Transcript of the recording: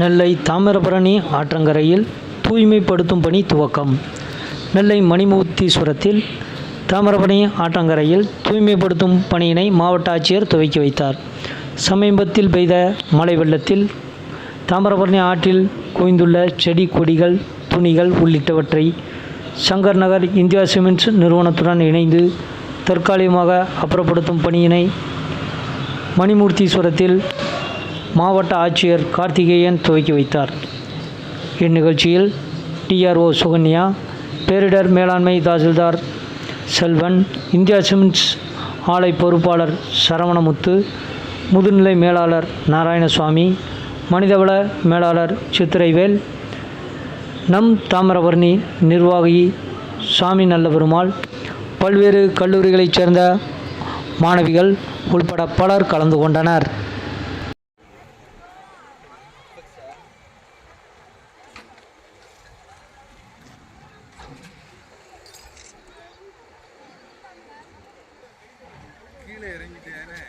நெல்லை தாமிரபரணி ஆற்றங்கரையில் தூய்மைப்படுத்தும் பணி துவக்கம். நெல்லை மணிமூர்த்தீஸ்வரத்தில் தாமிரபரணி ஆற்றங்கரையில் தூய்மைப்படுத்தும் பணியினை மாவட்ட ஆட்சியர் துவக்கி வைத்தார். சமீபத்தில் பெய்த மழை வெள்ளத்தில் தாமிரபரணி ஆற்றில் குவிந்துள்ள செடி கொடிகள் துணிகள் உள்ளிட்டவற்றை சங்கர் நகர் இந்தியா சிமெண்ட்ஸ் நிறுவனத்துடன் இணைந்து தற்காலிகமாக அப்புறப்படுத்தும் பணியினை மணிமூர்த்தீஸ்வரத்தில் மாவட்ட ஆட்சியர் கார்த்திகேயன் துவக்கி வைத்தார். இந்நிகழ்ச்சியில் டிஆர்ஓ சுகன்யா பேரிடர் மேலாண்மை தாசில்தார் செல்வன் இந்தியா சிமெண்ட்ஸ் ஆலை பொறுப்பாளர் சரவணமுத்து முதுநிலை மேலாளர் நாராயணசுவாமி மனிதவள மேலாளர் சித்திரைவேல் நம் தாமிரபரணி நிர்வாகி சாமி நல்லபெருமாள் பல்வேறு கல்லூரிகளைச் சேர்ந்த மாணவிகள் உள்பட பலர் கலந்து கொண்டனர். கீழே இறங்கிட்டேனே.